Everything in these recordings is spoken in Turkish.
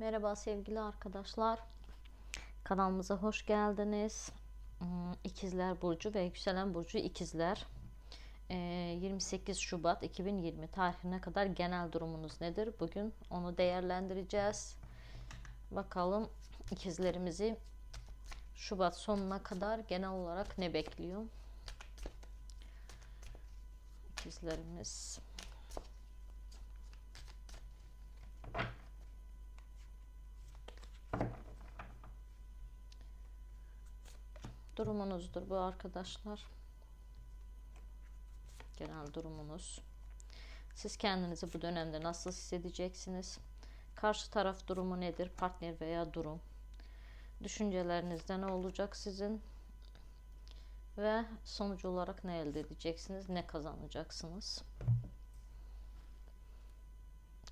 Merhaba sevgili arkadaşlar. Kanalımıza hoş geldiniz. Hmm, İkizler Burcu ve Yükselen Burcu İkizler. Ee, 28 Şubat 2020 tarihine kadar genel durumunuz nedir? Bugün onu değerlendireceğiz. Bakalım ikizlerimizi Şubat sonuna kadar genel olarak ne bekliyor? İkizlerimiz. Durumunuzdur bu arkadaşlar. Genel durumunuz. Siz kendinizi bu dönemde nasıl hissedeceksiniz? Karşı taraf durumu nedir? Partner veya durum. Düşüncelerinizde ne olacak sizin? Ve sonuç olarak ne elde edeceksiniz? Ne kazanacaksınız?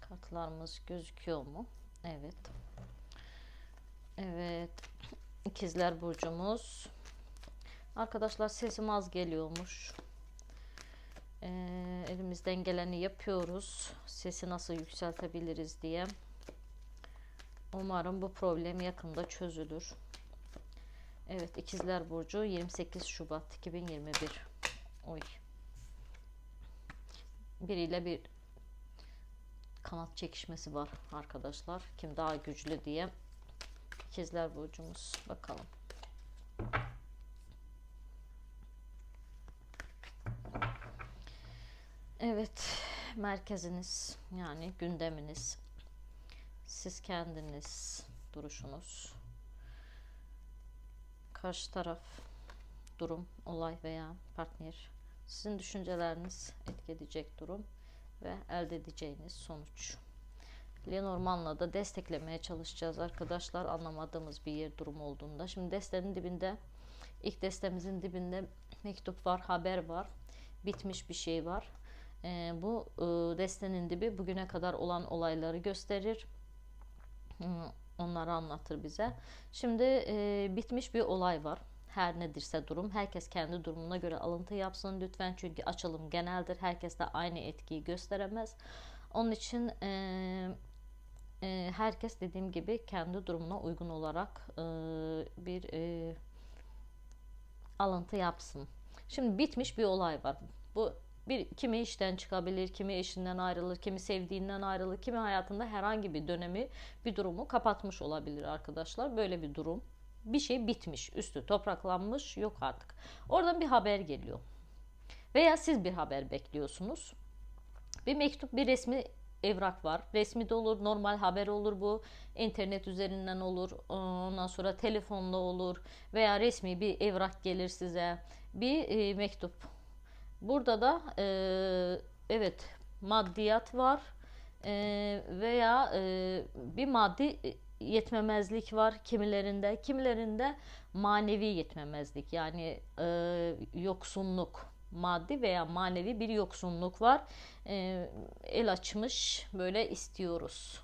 Kartlarımız gözüküyor mu? Evet. Evet. İkizler burcumuz. Arkadaşlar sesim az geliyormuş. Ee, elimizden geleni yapıyoruz. Sesi nasıl yükseltebiliriz diye. Umarım bu problem yakında çözülür. Evet İkizler Burcu 28 Şubat 2021. Oy. Biriyle bir kanat çekişmesi var arkadaşlar. Kim daha güçlü diye. İkizler Burcumuz. Bakalım. Evet, merkeziniz yani gündeminiz, siz kendiniz, duruşunuz, karşı taraf, durum, olay veya partner, sizin düşünceleriniz etki edecek durum ve elde edeceğiniz sonuç. Lenormand'la da desteklemeye çalışacağız arkadaşlar anlamadığımız bir yer durum olduğunda. Şimdi destenin dibinde, ilk destemizin dibinde mektup var, haber var, bitmiş bir şey var e, bu e, destenin dibi bugüne kadar olan olayları gösterir. Onları anlatır bize. Şimdi e, bitmiş bir olay var. Her nedirse durum. Herkes kendi durumuna göre alıntı yapsın lütfen. Çünkü açılım geneldir. Herkes de aynı etkiyi gösteremez. Onun için e, e, herkes dediğim gibi kendi durumuna uygun olarak e, bir e, alıntı yapsın. Şimdi bitmiş bir olay var. Bu bir kimi işten çıkabilir, kimi eşinden ayrılır, kimi sevdiğinden ayrılır, kimi hayatında herhangi bir dönemi, bir durumu kapatmış olabilir arkadaşlar. Böyle bir durum. Bir şey bitmiş, üstü topraklanmış, yok artık. Oradan bir haber geliyor. Veya siz bir haber bekliyorsunuz. Bir mektup, bir resmi evrak var. Resmi de olur, normal haber olur bu. İnternet üzerinden olur. Ondan sonra telefonla olur veya resmi bir evrak gelir size. Bir e, mektup Burada da e, evet maddiyat var e, veya e, bir maddi yetmemezlik var kimilerinde, kimilerinde manevi yetmemezlik yani e, yoksunluk maddi veya manevi bir yoksunluk var. E, el açmış böyle istiyoruz.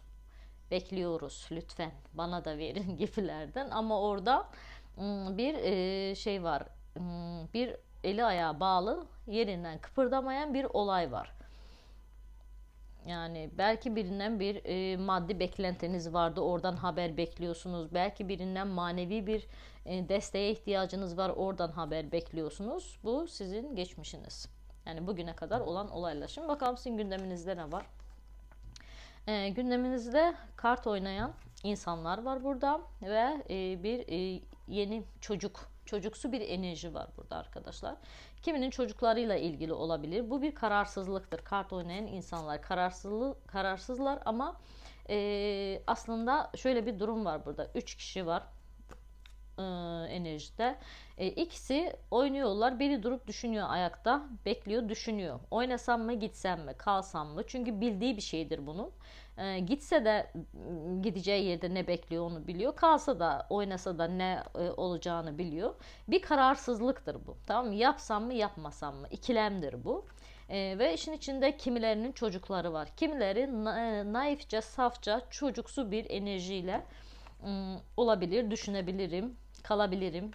Bekliyoruz lütfen bana da verin gibilerden ama orada bir e, şey var. Bir eli ayağı bağlı yerinden kıpırdamayan bir olay var. Yani belki birinden bir e, maddi beklentiniz vardı. Oradan haber bekliyorsunuz. Belki birinden manevi bir e, desteğe ihtiyacınız var. Oradan haber bekliyorsunuz. Bu sizin geçmişiniz. Yani bugüne kadar olan olaylar. Şimdi bakalım sizin gündeminizde ne var? E, gündeminizde kart oynayan insanlar var burada ve e, bir e, yeni çocuk çocuksu bir enerji var burada arkadaşlar. Kiminin çocuklarıyla ilgili olabilir. Bu bir kararsızlıktır. Kart oynayan insanlar kararsızlı, kararsızlar ama e, aslında şöyle bir durum var burada. Üç kişi var enerjide. E, ikisi oynuyorlar. Biri durup düşünüyor ayakta. Bekliyor, düşünüyor. Oynasam mı, gitsem mi, kalsam mı? Çünkü bildiği bir şeydir bunun. E, gitse de gideceği yerde ne bekliyor onu biliyor. Kalsa da oynasa da ne e, olacağını biliyor. Bir kararsızlıktır bu. Tamam mı? Yapsam mı, yapmasam mı? İkilemdir bu. E, ve işin içinde kimilerinin çocukları var. Kimileri na, e, naifçe, safça, çocuksu bir enerjiyle olabilir, düşünebilirim, kalabilirim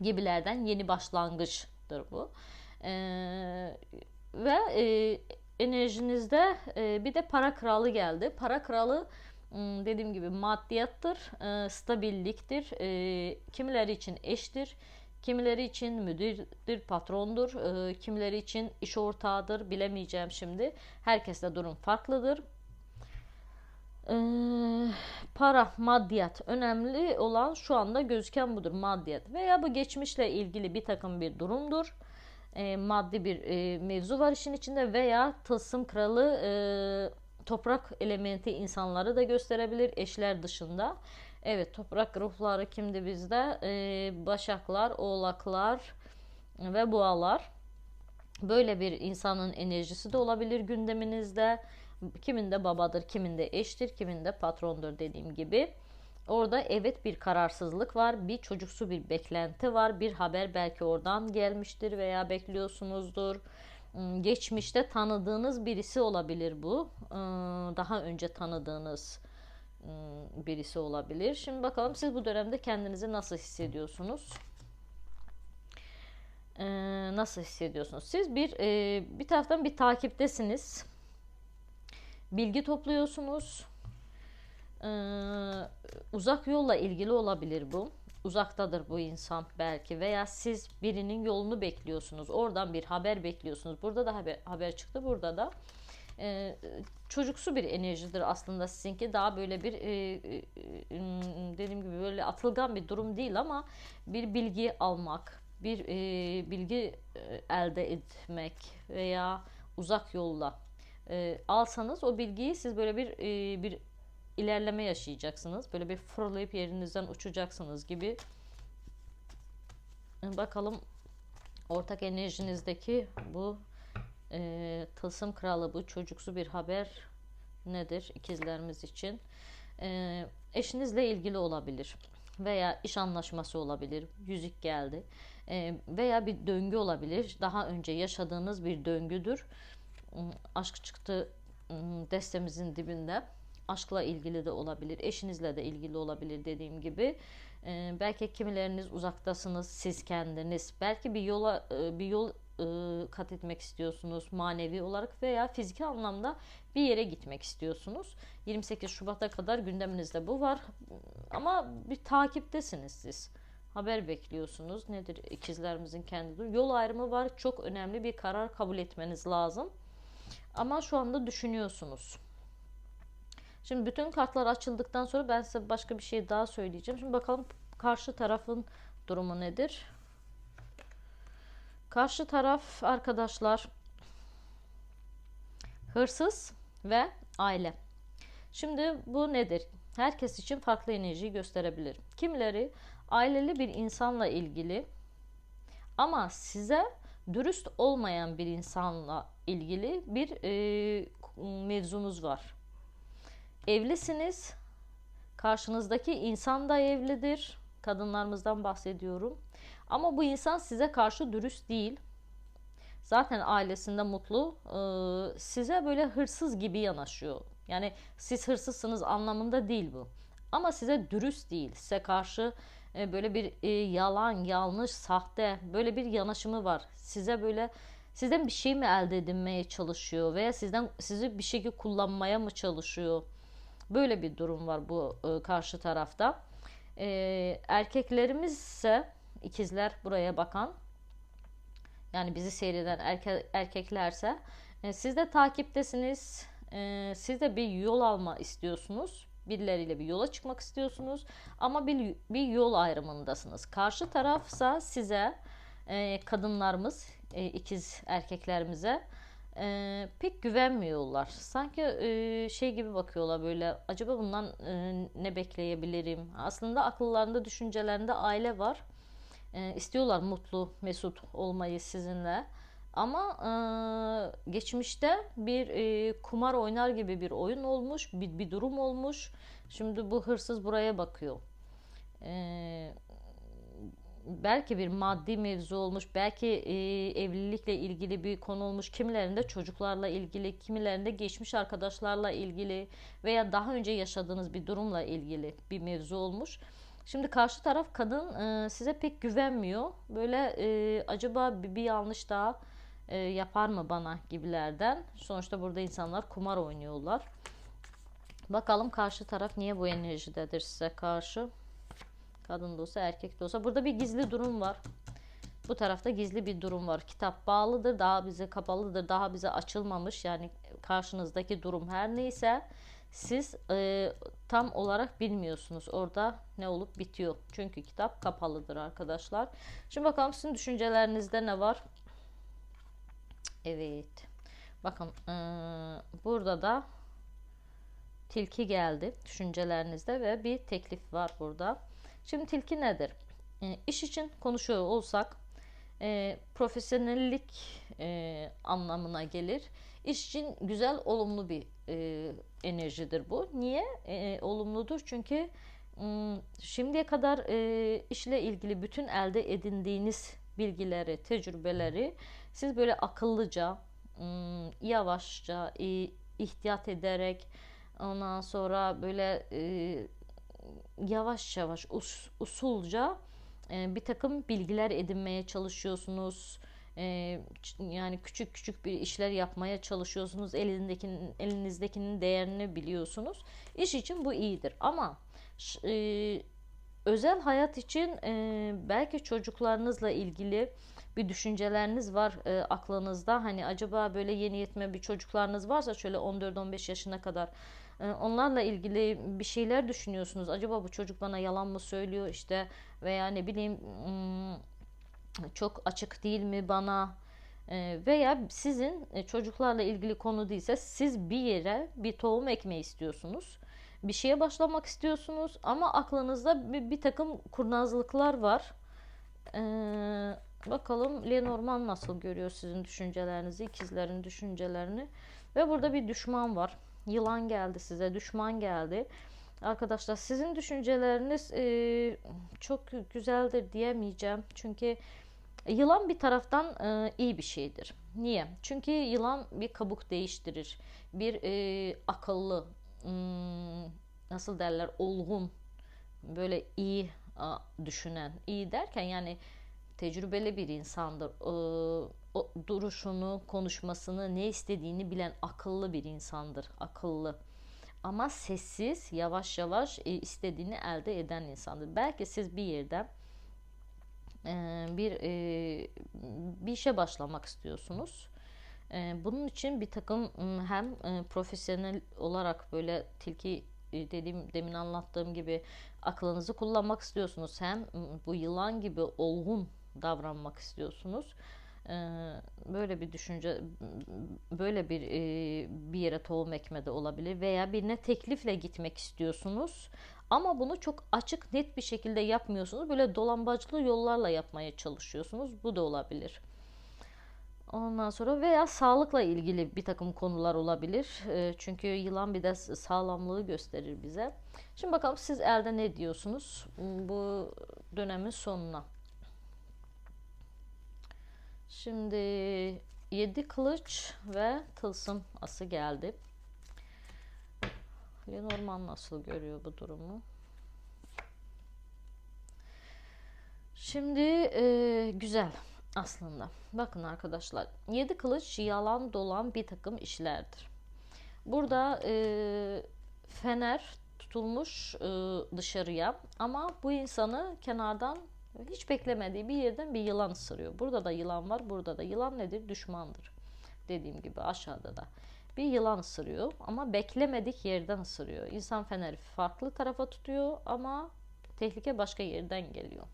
gibilerden yeni başlangıçtır bu. E, ve e, enerjinizde e, bir de para kralı geldi. Para kralı Hmm, dediğim gibi maddiyattır, e, stabilliktir. E, kimileri için eştir, kimileri için müdürdir, patrondur, e, kimileri için iş ortağıdır. Bilemeyeceğim şimdi. Herkeste durum farklıdır. E, para, maddiyat önemli olan şu anda gözüken budur maddiyat. Veya bu geçmişle ilgili bir takım bir durumdur. E, maddi bir e, mevzu var işin içinde veya tılsım kralı e, toprak elementi insanları da gösterebilir eşler dışında. Evet toprak ruhları kimdi bizde? Ee, başaklar, oğlaklar ve boğalar. Böyle bir insanın enerjisi de olabilir gündeminizde. Kiminde babadır, kiminde eştir, kiminde patrondur dediğim gibi. Orada evet bir kararsızlık var, bir çocuksu bir beklenti var, bir haber belki oradan gelmiştir veya bekliyorsunuzdur Hmm, geçmişte tanıdığınız birisi olabilir bu. Ee, daha önce tanıdığınız hmm, birisi olabilir. Şimdi bakalım siz bu dönemde kendinizi nasıl hissediyorsunuz? Ee, nasıl hissediyorsunuz? Siz bir e, bir taraftan bir takiptesiniz. Bilgi topluyorsunuz. Uzak yolla ilgili olabilir bu uzaktadır bu insan belki veya siz birinin yolunu bekliyorsunuz. Oradan bir haber bekliyorsunuz. Burada da haber, haber çıktı. Burada da e, çocuksu bir enerjidir aslında sizinki. Daha böyle bir e, e, dediğim gibi böyle atılgan bir durum değil ama bir bilgi almak, bir e, bilgi e, elde etmek veya uzak yolla e, alsanız o bilgiyi siz böyle bir e, bir ilerleme yaşayacaksınız. Böyle bir fırlayıp yerinizden uçacaksınız gibi. Bakalım ortak enerjinizdeki bu e, tılsım kralı bu çocuksu bir haber nedir ikizlerimiz için? E, eşinizle ilgili olabilir veya iş anlaşması olabilir. Yüzük geldi. E, veya bir döngü olabilir. Daha önce yaşadığınız bir döngüdür. Aşk çıktı destemizin dibinde aşkla ilgili de olabilir, eşinizle de ilgili olabilir dediğim gibi. Ee, belki kimileriniz uzaktasınız, siz kendiniz. Belki bir yola e, bir yol e, kat etmek istiyorsunuz manevi olarak veya fiziki anlamda bir yere gitmek istiyorsunuz. 28 Şubat'a kadar gündeminizde bu var. Ama bir takiptesiniz siz. Haber bekliyorsunuz. Nedir ikizlerimizin kendi yol ayrımı var. Çok önemli bir karar kabul etmeniz lazım. Ama şu anda düşünüyorsunuz. Şimdi bütün kartlar açıldıktan sonra ben size başka bir şey daha söyleyeceğim. Şimdi bakalım karşı tarafın durumu nedir? Karşı taraf arkadaşlar hırsız ve aile. Şimdi bu nedir? Herkes için farklı enerjiyi gösterebilir. Kimileri aileli bir insanla ilgili ama size dürüst olmayan bir insanla ilgili bir e, mevzunuz var. Evlisiniz. Karşınızdaki insan da evlidir. Kadınlarımızdan bahsediyorum. Ama bu insan size karşı dürüst değil. Zaten ailesinde mutlu. Ee, size böyle hırsız gibi yanaşıyor. Yani siz hırsızsınız anlamında değil bu. Ama size dürüst değil. Size karşı e, böyle bir e, yalan, yanlış, sahte böyle bir yanaşımı var. Size böyle sizden bir şey mi elde edinmeye çalışıyor veya sizden sizi bir şekilde kullanmaya mı çalışıyor? Böyle bir durum var bu e, karşı tarafta. E, erkeklerimiz ise ikizler buraya bakan yani bizi seyreden erke, erkeklerse e, siz de takiptesiniz. E, siz de bir yol alma istiyorsunuz. Birileriyle bir yola çıkmak istiyorsunuz ama bir, bir yol ayrımındasınız. Karşı tarafsa size e, kadınlarımız, e, ikiz erkeklerimize e, pek güvenmiyorlar. Sanki e, şey gibi bakıyorlar böyle acaba bundan e, ne bekleyebilirim? Aslında akıllarında düşüncelerinde aile var. E, istiyorlar mutlu, mesut olmayı sizinle. Ama e, geçmişte bir e, kumar oynar gibi bir oyun olmuş, bir, bir durum olmuş. Şimdi bu hırsız buraya bakıyor. Eee belki bir maddi mevzu olmuş, belki e, evlilikle ilgili bir konu olmuş, kimilerinde çocuklarla ilgili, kimilerinde geçmiş arkadaşlarla ilgili veya daha önce yaşadığınız bir durumla ilgili bir mevzu olmuş. Şimdi karşı taraf kadın e, size pek güvenmiyor. Böyle e, acaba bir, bir yanlış daha e, yapar mı bana gibilerden. Sonuçta burada insanlar kumar oynuyorlar. Bakalım karşı taraf niye bu enerjidedir size karşı. Kadın da olsa erkek de olsa. Burada bir gizli durum var. Bu tarafta gizli bir durum var. Kitap bağlıdır, daha bize kapalıdır, daha bize açılmamış. Yani karşınızdaki durum her neyse siz e, tam olarak bilmiyorsunuz orada ne olup bitiyor. Çünkü kitap kapalıdır arkadaşlar. Şimdi bakalım sizin düşüncelerinizde ne var? Evet. Bakın e, burada da tilki geldi düşüncelerinizde ve bir teklif var burada. Şimdi tilki nedir? E, iş için konuşuyor olsak e, profesyonellik e, anlamına gelir. İş için güzel, olumlu bir e, enerjidir bu. Niye e, olumludur? Çünkü şimdiye kadar e, işle ilgili bütün elde edindiğiniz bilgileri, tecrübeleri siz böyle akıllıca, yavaşça, ihtiyat ederek, ondan sonra böyle e, yavaş yavaş, us, usulca e, bir takım bilgiler edinmeye çalışıyorsunuz ee, yani küçük küçük bir işler yapmaya çalışıyorsunuz. Elindekinin, elinizdekinin değerini biliyorsunuz. İş için bu iyidir. Ama e, özel hayat için e, belki çocuklarınızla ilgili bir düşünceleriniz var e, aklınızda. Hani acaba böyle yeni yetme bir çocuklarınız varsa şöyle 14-15 yaşına kadar e, onlarla ilgili bir şeyler düşünüyorsunuz. Acaba bu çocuk bana yalan mı söylüyor işte veya ne bileyim çok açık değil mi bana ee, veya sizin e, çocuklarla ilgili konu değilse siz bir yere bir tohum ekmeği istiyorsunuz. Bir şeye başlamak istiyorsunuz ama aklınızda bir, bir takım kurnazlıklar var. Ee, bakalım Lenormand nasıl görüyor sizin düşüncelerinizi, ikizlerin düşüncelerini. Ve burada bir düşman var. Yılan geldi size, düşman geldi. Arkadaşlar sizin düşünceleriniz e, çok güzeldir diyemeyeceğim. Çünkü Yılan bir taraftan e, iyi bir şeydir. Niye? Çünkü yılan bir kabuk değiştirir. Bir e, akıllı, nasıl derler, olgun, böyle iyi düşünen. iyi derken yani tecrübeli bir insandır. E, duruşunu, konuşmasını, ne istediğini bilen akıllı bir insandır. Akıllı. Ama sessiz, yavaş yavaş e, istediğini elde eden insandır. Belki siz bir yerden e, bir e, bir işe başlamak istiyorsunuz. Bunun için bir takım hem profesyonel olarak böyle tilki dediğim demin anlattığım gibi aklınızı kullanmak istiyorsunuz. Hem bu yılan gibi olgun davranmak istiyorsunuz. Böyle bir düşünce, böyle bir bir yere tohum ekme de olabilir veya birine teklifle gitmek istiyorsunuz ama bunu çok açık net bir şekilde yapmıyorsunuz. Böyle dolambaclı yollarla yapmaya çalışıyorsunuz. Bu da olabilir. Ondan sonra veya sağlıkla ilgili bir takım konular olabilir. Ee, çünkü yılan bir de sağlamlığı gösterir bize. Şimdi bakalım siz elde ne diyorsunuz bu dönemin sonuna. Şimdi 7 kılıç ve tılsım ası geldi. Lenormand nasıl görüyor bu durumu? Şimdi e, güzel aslında. Bakın arkadaşlar. Yedi kılıç yalan dolan bir takım işlerdir. Burada e, fener tutulmuş e, dışarıya ama bu insanı kenardan hiç beklemediği bir yerden bir yılan ısırıyor. Burada da yılan var. Burada da yılan nedir? Düşmandır. Dediğim gibi aşağıda da bir yılan ısırıyor ama beklemedik yerden ısırıyor. İnsan feneri farklı tarafa tutuyor ama tehlike başka yerden geliyor.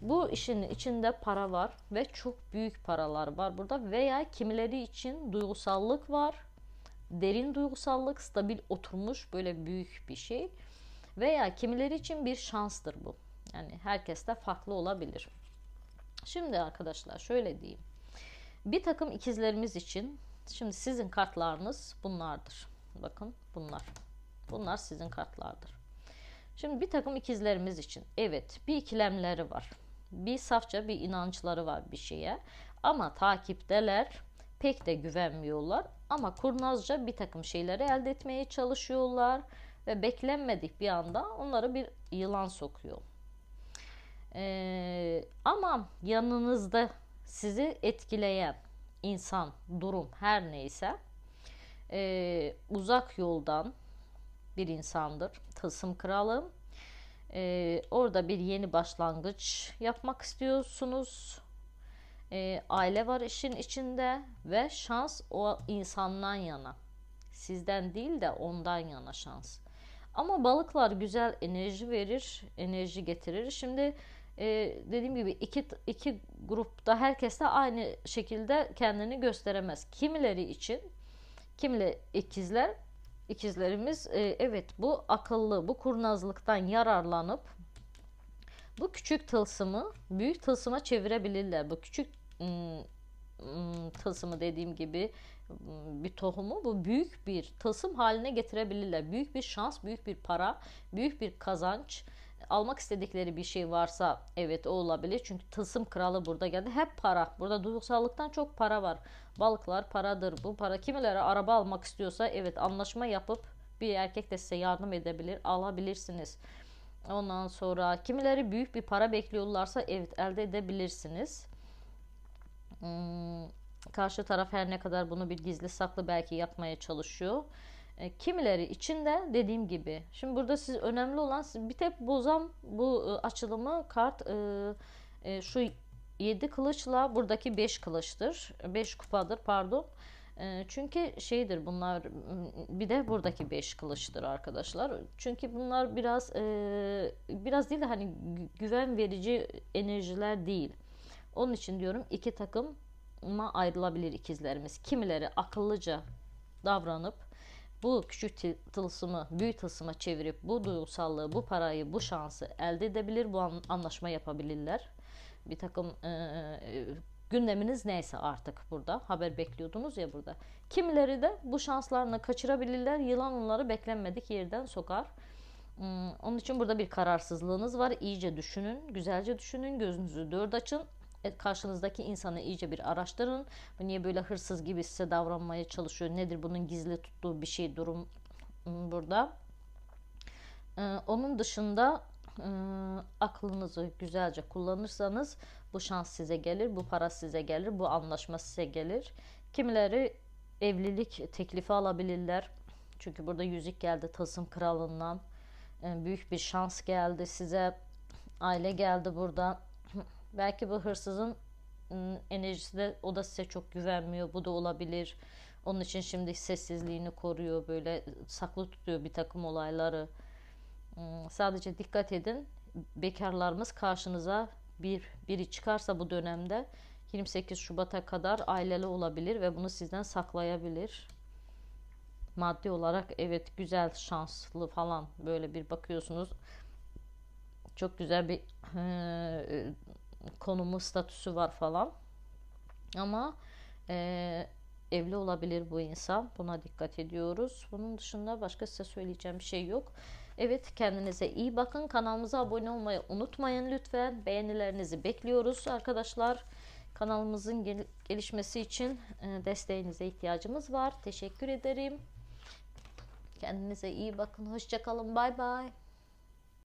Bu işin içinde para var ve çok büyük paralar var burada veya kimileri için duygusallık var. Derin duygusallık, stabil oturmuş böyle büyük bir şey. Veya kimileri için bir şanstır bu. Yani herkes de farklı olabilir. Şimdi arkadaşlar şöyle diyeyim. Bir takım ikizlerimiz için Şimdi sizin kartlarınız bunlardır. Bakın bunlar. Bunlar sizin kartlardır. Şimdi bir takım ikizlerimiz için evet bir ikilemleri var. Bir safça bir inançları var bir şeye. Ama takipteler pek de güvenmiyorlar. Ama kurnazca bir takım şeyleri elde etmeye çalışıyorlar. Ve beklenmedik bir anda onları bir yılan sokuyor. Ee, ama yanınızda sizi etkileyen insan, durum her neyse e, uzak yoldan bir insandır. Tılsım kralı. Ee, orada bir yeni başlangıç yapmak istiyorsunuz. Ee, aile var işin içinde ve şans o insandan yana. Sizden değil de ondan yana şans. Ama balıklar güzel enerji verir, enerji getirir. Şimdi e, dediğim gibi iki iki grupta herkes de aynı şekilde kendini gösteremez. Kimileri için, kimileri ikizler, ikizlerimiz e, evet bu akıllı, bu kurnazlıktan yararlanıp bu küçük tılsımı büyük tılsıma çevirebilirler. Bu küçük ım, ım, tılsımı dediğim gibi bir tohumu bu büyük bir tılsım haline getirebilirler. Büyük bir şans, büyük bir para, büyük bir kazanç. Almak istedikleri bir şey varsa evet o olabilir. Çünkü tılsım kralı burada geldi. Hep para. Burada duygusallıktan çok para var. Balıklar paradır. Bu para kimileri araba almak istiyorsa evet anlaşma yapıp bir erkek de size yardım edebilir. Alabilirsiniz. Ondan sonra kimileri büyük bir para bekliyorlarsa evet elde edebilirsiniz. Hmm, karşı taraf her ne kadar bunu bir gizli saklı belki yapmaya çalışıyor. E, kimileri için de dediğim gibi. Şimdi burada siz önemli olan bir tek bozan bu e, açılımı kart e, şu 7 kılıçla buradaki 5 kılıçtır. 5 kupadır pardon. Çünkü şeydir bunlar bir de buradaki 5 kılıçtır arkadaşlar. Çünkü bunlar biraz biraz değil de hani güven verici enerjiler değil. Onun için diyorum iki takıma ayrılabilir ikizlerimiz. Kimileri akıllıca davranıp bu küçük tılsımı büyük tılsıma çevirip bu duygusallığı, bu parayı, bu şansı elde edebilir, bu anlaşma yapabilirler. Bir takım e, gündeminiz neyse artık burada haber bekliyordunuz ya burada. Kimileri de bu şanslarını kaçırabilirler. Yılan onları beklenmedik yerden sokar. Hmm, onun için burada bir kararsızlığınız var. İyice düşünün, güzelce düşünün, gözünüzü dört açın. E, karşınızdaki insanı iyice bir araştırın. Niye böyle hırsız gibi size davranmaya çalışıyor? Nedir bunun gizli tuttuğu bir şey durum hmm, burada? Ee, onun dışında e, aklınızı güzelce kullanırsanız bu şans size gelir, bu para size gelir, bu anlaşma size gelir. Kimileri evlilik teklifi alabilirler. Çünkü burada yüzük geldi Tasım Kralı'ndan. Ee, büyük bir şans geldi size. Aile geldi burada. Belki bu hırsızın enerjisi de o da size çok güvenmiyor. Bu da olabilir. Onun için şimdi sessizliğini koruyor. Böyle saklı tutuyor bir takım olayları. Sadece dikkat edin. Bekarlarımız karşınıza bir biri çıkarsa bu dönemde 28 Şubat'a kadar aileli olabilir ve bunu sizden saklayabilir. Maddi olarak evet güzel, şanslı falan böyle bir bakıyorsunuz. Çok güzel bir konumu, statüsü var falan. Ama e, evli olabilir bu insan. Buna dikkat ediyoruz. Bunun dışında başka size söyleyeceğim bir şey yok. Evet kendinize iyi bakın. Kanalımıza abone olmayı unutmayın lütfen. Beğenilerinizi bekliyoruz arkadaşlar. Kanalımızın gel gelişmesi için e, desteğinize ihtiyacımız var. Teşekkür ederim. Kendinize iyi bakın. Hoşçakalın. Bay bay.